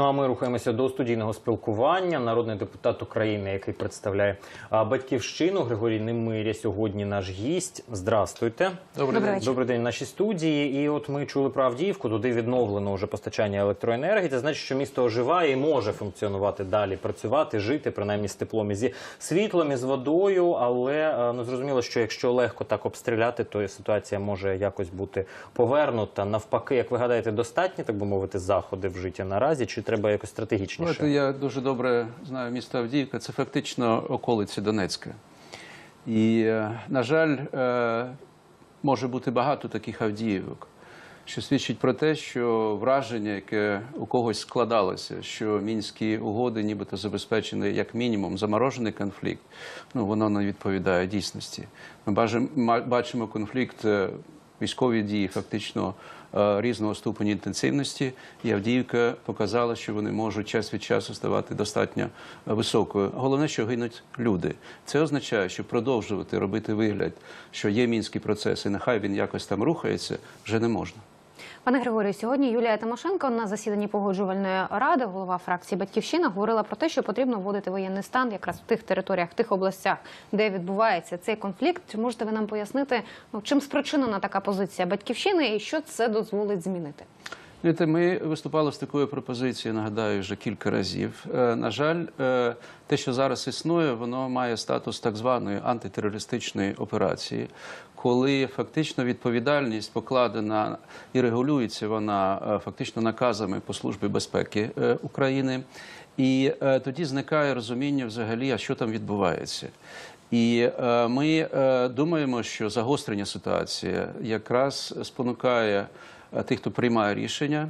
Ну а ми рухаємося до студійного спілкування. Народний депутат України, який представляє батьківщину, Григорій Немиря, сьогодні наш гість. Здрастуйте. Добрий день. Добрий день в нашій студії. І от ми чули про Авдіївку. Туди відновлено вже постачання електроенергії. Це значить, що місто оживає і може функціонувати далі, працювати, жити, принаймні з теплом і зі світлом і з водою. Але е, ну зрозуміло, що якщо легко так обстріляти, то ситуація може якось бути повернута. Навпаки, як ви гадаєте, достатні так би мовити заходи вжиті наразі, чи треба якось стратегічніше? Знаєте, я дуже добре знаю місто Авдіївка. Це фактично околиці Донецька. І, е, на жаль, е, може бути багато таких Авдіївок, що свідчить про те, що враження, яке у когось складалося, що мінські угоди, нібито забезпечені як мінімум заморожений конфлікт, ну воно не відповідає дійсності. Ми бачимо конфлікт. Військові дії фактично е, різного ступеню інтенсивності, і Авдіївка показала, що вони можуть час від часу ставати достатньо е, високою. Головне, що гинуть люди. Це означає, що продовжувати робити вигляд, що є мінський процес, і нехай він якось там рухається, вже не можна. Пане Григорію, сьогодні Юлія Тимошенко на засіданні погоджувальної ради, голова фракції Батьківщина, говорила про те, що потрібно вводити воєнний стан якраз в тих територіях, в тих областях, де відбувається цей конфлікт. Чи можете ви нам пояснити, ну чим спричинена така позиція батьківщини і що це дозволить змінити? Знаєте, ми виступали з такою пропозицією, нагадаю, вже кілька разів. Е, На жаль, е, те, що зараз існує, воно має статус так званої антитерористичної операції, коли фактично відповідальність покладена і регулюється вона е, фактично наказами по службі безпеки України. І тоді зникає розуміння взагалі, а що там відбувається. І ми думаємо, що загострення ситуації якраз спонукає тих, хто приймає рішення,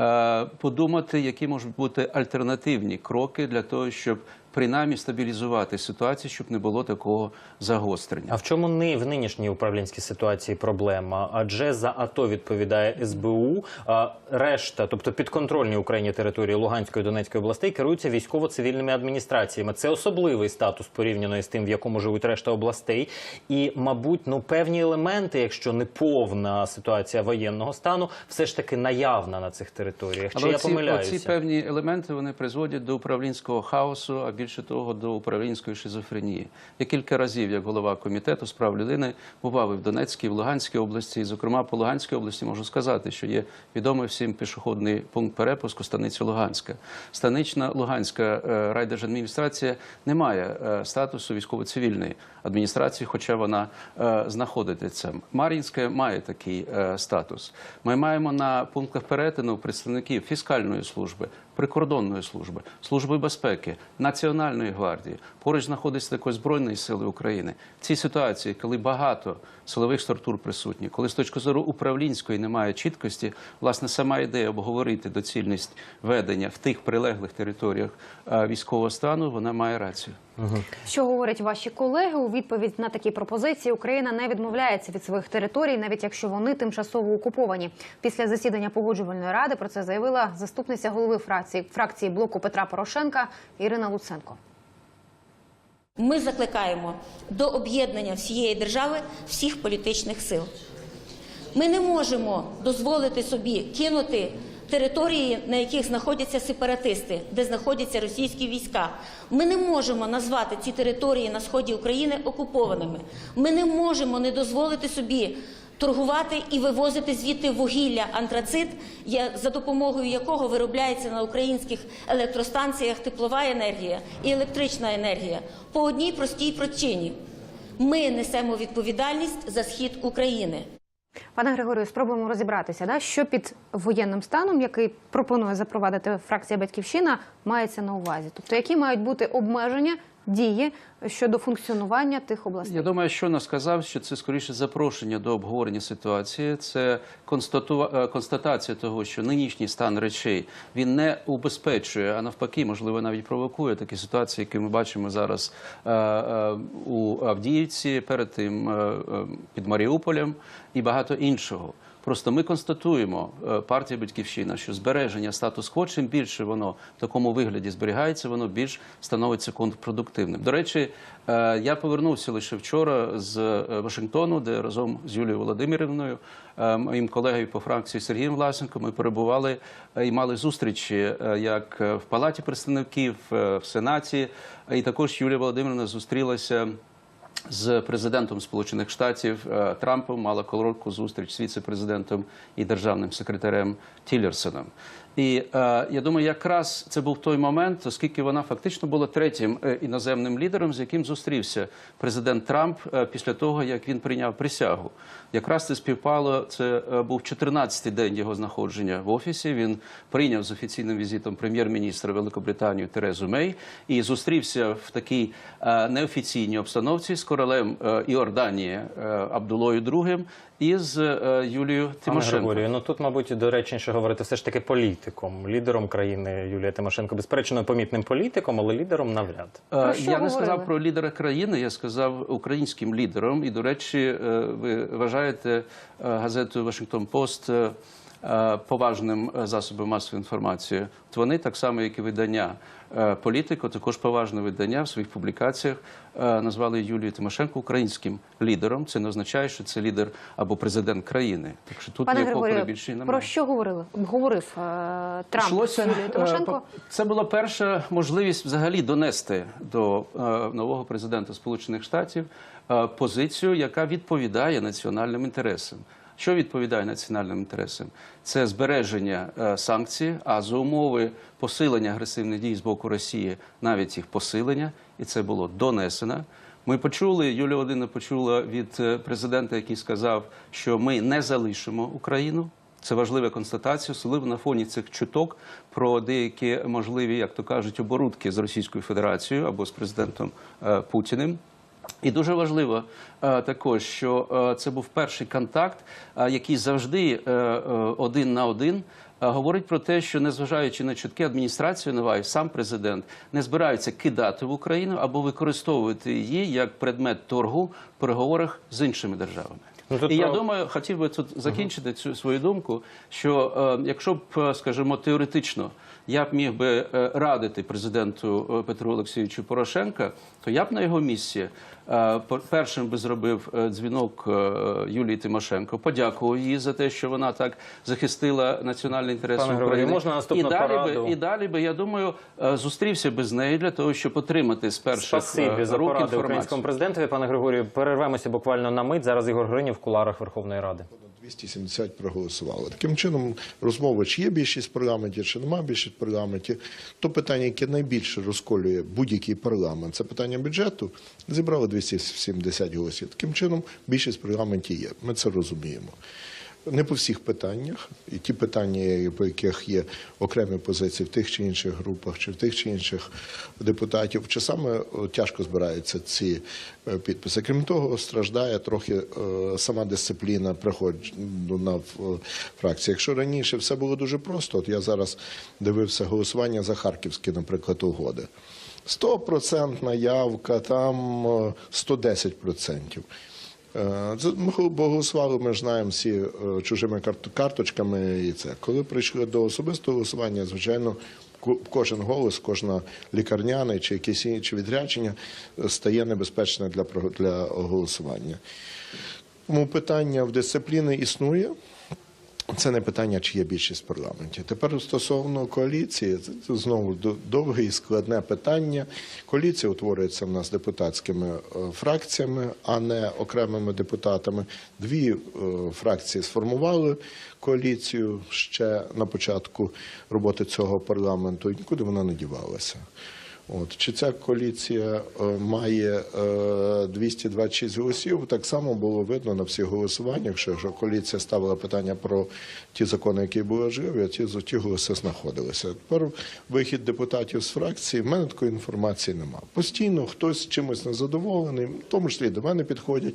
е, подумати, які можуть бути альтернативні кроки для того, щоб принаймні стабілізувати ситуацію, щоб не було такого загострення. А в чому ни в нинішній управлінській ситуації проблема? Адже за АТО відповідає СБУ, а решта, тобто підконтрольні Україні території Луганської і Донецької областей, керуються військово-цивільними адміністраціями. Це особливий статус порівняно з тим, в якому живуть решта областей. І, мабуть, ну певні елементи, якщо не повна ситуація воєнного стану, все ж таки наявна на цих територіях. Чи Але я оці, помиляюся? оці певні елементи вони призводять до управлінського хаосу, а більше того, до управлінської шизофренії. Я кілька разів, як голова комітету з прав людини, бував і в Донецькій, і в Луганській області. І, зокрема, по Луганській області можу сказати, що є відомий всім пішохідний пункт перепуску станиця Луганська. Станична Луганська е, райдержадміністрація не має е, статусу військово-цивільної адміністрації, хоча вона е, знаходиться. Мар'їнська має такий статус. Ми маємо на пунктах перетину представників фіскальної служби, прикордонної служби, служби безпеки, національної гвардії. Поруч знаходиться також збройної сили України. В цій ситуації, коли багато силових структур присутні, коли з точки зору управлінської немає чіткості, власне, сама ідея обговорити доцільність ведення в тих прилеглих територіях військового стану, вона має рацію. Що говорять ваші колеги у відповідь на такі пропозиції? Україна не відмовляється від своїх територій, навіть якщо вони тимчасово окуповані. Після засідання погоджувальної ради про це заявила заступниця голови фракції фракції блоку Петра Порошенка Ірина Луценко. Ми закликаємо до об'єднання всієї держави всіх політичних сил. Ми не можемо дозволити собі кинути території, на яких знаходяться сепаратисти, де знаходяться російські війська. Ми не можемо назвати ці території на сході України окупованими. Ми не можемо не дозволити собі торгувати і вивозити звідти вугілля антрацит, за допомогою якого виробляється на українських електростанціях теплова енергія і електрична енергія по одній простій причині. Ми несемо відповідальність за схід України. Пане Григорію, спробуємо розібратися, да, що під воєнним станом, який пропонує запровадити фракція Батьківщина, мається на увазі. Тобто, які мають бути обмеження дії щодо функціонування тих областей? Я думаю, що нас сказав, що це скоріше запрошення до обговорення ситуації. Це констатува- е, констатація того, що нинішній стан речей він не убезпечує, а навпаки, можливо, навіть провокує такі ситуації, які ми бачимо зараз е, е, у Авдіївці, перед тим під Маріуполем і багато іншого. Просто ми констатуємо, е, партія Батьківщина, що збереження статус-кво, чим більше воно в такому вигляді зберігається, воно більш становиться контрпродуктивним. До речі, е, я повернувся лише вчора з е, Вашингтону, де разом з Юлією Володимирівною, моїм колегою по фракції Сергієм Власенком, ми перебували і мали зустрічі як в Палаті представників, в Сенаті. І також Юлія Володимирівна зустрілася з президентом Сполучених Штатів е, Трампом мала коротку зустріч з віце-президентом і державним секретарем Тіллерсоном. І е, я думаю, якраз це був той момент, оскільки вона фактично була третім е, іноземним лідером, з яким зустрівся президент Трамп е, після того, як він прийняв присягу. Якраз це співпало. Це е, був 14-й день його знаходження в офісі. Він прийняв з офіційним візитом прем'єр-міністра Великобританії Терезу Мей і зустрівся в такій е, неофіційній обстановці з королем е, Іорданії е, Абдулою II і з е, Юлією Пане Тимошенко. Григорію, ну тут, мабуть, доречніше говорити все ж таки політиком, лідером країни Юлія Тимошенко. Безперечно, помітним політиком, але лідером навряд. Е, Про Я не сказав про лідера країни, я сказав українським лідером. І, до речі, е, ви вважаєте газету Вашингтон Пост поважним е, засобом масової інформації. От вони, так само, як і видання е, політико, також поважне видання в своїх публікаціях е, назвали Юлію Тимошенко українським лідером. Це не означає, що це лідер або президент країни. Так що тут Пане Григорію, перебільшення немає. про що говорили? Говорив е, Трамп з Юлією е, Тимошенко. Це була перша можливість взагалі донести до е, нового президента Сполучених Штатів е, позицію, яка відповідає національним інтересам. Що відповідає національним інтересам? Це збереження е, санкцій, а за умови посилення агресивних дій з боку Росії, навіть їх посилення, і це було донесено. Ми почули, Юлія Володимирівна почула від е, президента, який сказав, що ми не залишимо Україну. Це важлива констатація, особливо на фоні цих чуток про деякі можливі, як то кажуть, оборудки з Російською Федерацією або з президентом е, Путіним. І дуже важливо е, також, що е, це був перший контакт, е, який завжди один на один. Говорить про те, що незважаючи на чутки адміністрацію Наваю, сам президент не збираються кидати в Україну або використовувати її як предмет торгу в переговорах з іншими державами. Ну, тут і я думаю, хотів би тут закінчити цю свою думку, що е, якщо б, е, скажімо, теоретично я б міг би е, радити президенту е, Петру Олексійовичу Порошенка, то я б на його місці е, першим би зробив дзвінок Юлії Тимошенко, подякував їй за те, що вона так захистила національний інтерес Пане України. можна наступну і далі пораду? би і далі би я думаю зустрівся би з нею для того, щоб отримати з перших Спасибі е, за рук поради інформацію. українському президентові. Пане Григорію, перервемося буквально на мить. Зараз Ігор Гринів в куларах Верховної Ради. 270 проголосували. Таким чином, розмова, чи є більшість в парламенті, чи немає більшість в парламенті, то питання, яке найбільше розколює будь-який парламент, це питання бюджету, зібрали 270 голосів. Таким чином, більшість в парламенті є. Ми це розуміємо. Не по всіх питаннях, і ті питання, по яких є окремі позиції в тих чи інших групах, чи в тих чи інших депутатів, часами о, тяжко збираються ці е, підписи. Крім того, страждає трохи е, сама дисципліна приходу на е, фракції. Якщо раніше все було дуже просто, от я зараз дивився голосування за харківські, наприклад, угоди. 100% явка, там е, 110%. Е, Це ми знаємо всі е, чужими карточками. І це коли прийшли до особистого голосування, звичайно, кожен голос, кожна лікарняна чи якесь інше відрядження е, стає небезпечне для для голосування. Тому питання в дисципліни існує. Це не питання, чи є більшість в парламенті. Тепер стосовно коаліції, це знову довге і складне питання. Коаліція утворюється в нас депутатськими е, фракціями, а не окремими депутатами. Дві е, фракції сформували коаліцію ще на початку роботи цього парламенту, і нікуди вона не дівалася. От чи ця коаліція е, має е, 226 голосів? Так само було видно на всіх голосуваннях, що коаліція ставила питання про ті закони, які були живі, а ті, ті голоси знаходилися. Тепер вихід депутатів з фракції. В мене такої інформації немає. Постійно хтось чимось незадоволений, в тому числі до мене підходять,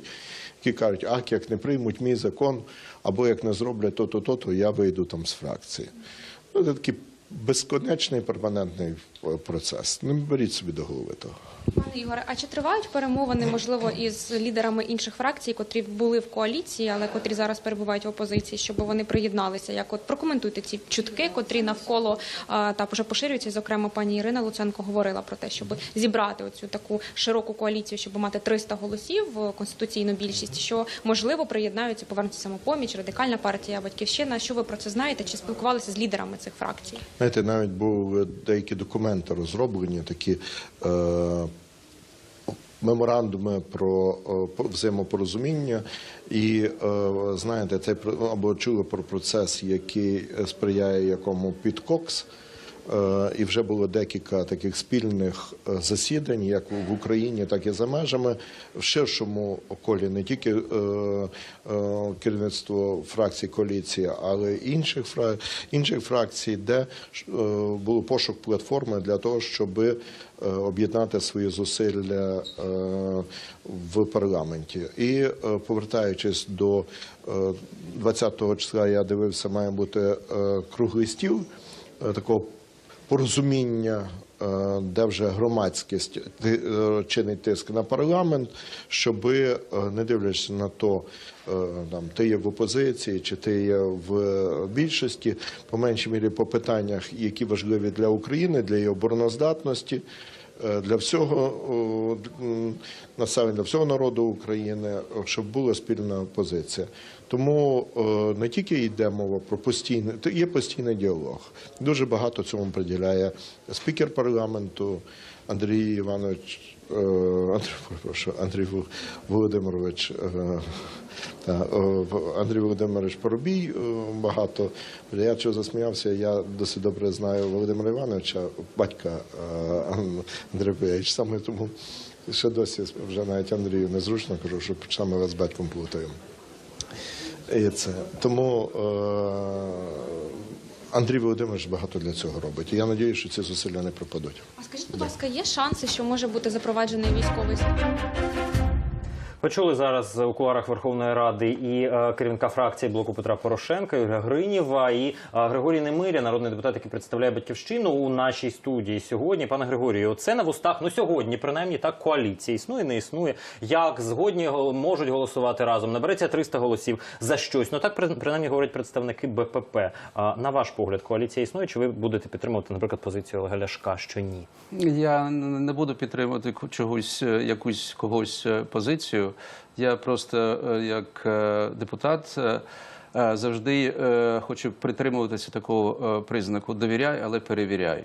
які кажуть, а як не приймуть мій закон, або як не зроблять то-то, то, то я вийду там з фракції. Ну, це такі безконечний перманентний е, процес. Не беріть собі до голови того. Пане Ігоре, а чи тривають перемовини, можливо, із лідерами інших фракцій, котрі були в коаліції, але котрі зараз перебувають в опозиції, щоб вони приєдналися? Як от прокоментуйте ці чутки, котрі навколо а, та вже поширюються. Зокрема, пані Ірина Луценко говорила про те, щоб зібрати оцю таку широку коаліцію, щоб мати 300 голосів е, конституційну більшість. Що можливо приєднаються, повернуться самопоміч, радикальна партія, батьківщина. Що ви про це знаєте? Чи спілкувалися з лідерами цих фракцій? Знаєте, навіть були деякі документи розроблені, такі е, меморандуми про е, взаємопорозуміння. І е, знаєте, це або чули про процес, який сприяє якому підкокс. Е, І вже було декілька таких спільних е, засідань, як в Україні, так і за межами, в ширшому колі не тільки е, керівництво фракцій коаліції, але й інших фракцій, де був пошук платформи для того, щоб об'єднати свої зусилля в парламенті. І повертаючись до е, 20-го числа, я дивився, має бути круглий стіл такого порозуміння, е, де вже громадськість е, чинить тиск на парламент, щоб, не дивлячись на то, е, там, ти є в опозиції чи ти є в більшості, по меншій мірі по питаннях, які важливі для України, для її обороноздатності, е, для всього населення, для всього народу України, е, щоб була спільна позиція. Тому е, не тільки йде мова про постійний, є постійний діалог. Дуже багато цьому приділяє спікер парламенту Андрій Іванович, е, Андрій Володимирович. е, та, е, Андрій Володимирович Поробій е, багато. Я чого засміявся, я досить добре знаю Володимира Івановича, батька е, Андрія Петровича. Саме тому ще досі вже навіть Андрію незручно кажу, що саме вас з батьком плутаємо. Тому е, Андрій Володимирович багато для цього робить. Я сподіваюся, що ці зусилля не пропадуть. А скажіть, будь ласка, є шанси, що може бути запроваджений військовий стан? Почули зараз у кулуарах Верховної Ради і е, керівника фракції блоку Петра Порошенка Юрія Гринєва і е, Григорій Немиря, народний депутат, який представляє батьківщину у нашій студії сьогодні. Пане Григорію, це на вустах. Ну сьогодні, принаймні, так коаліція існує, не існує. Як згодні можуть голосувати разом? Набереться 300 голосів за щось. Ну так принаймні говорять представники БПП. А на ваш погляд, коаліція існує? Чи ви будете підтримувати, наприклад, позицію Олега Ляшка? Що ні? Я не буду підтримувати чогось, е, якусь когось е, Я просто е, як е, депутат е, завжди хочу притримуватися такого признаку довіряй, але перевіряй.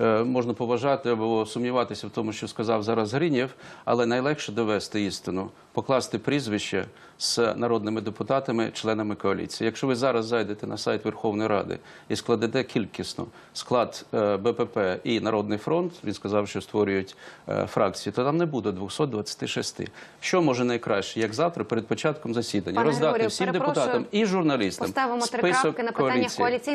Е, Можна поважати або сумніватися в тому, що сказав зараз Гринєв, але найлегше довести істину, покласти прізвище з народними депутатами, членами коаліції. Якщо ви зараз зайдете на сайт Верховної Ради і складете кількісно склад е, БПП і Народний фронт, він сказав, що створюють е, фракції, то там не буде 226. Що може найкраще, як завтра перед початком засідання, Пане роздати Григорію, всім депутатам і журналістам Поставимо три список крапки на питаннях коаліції.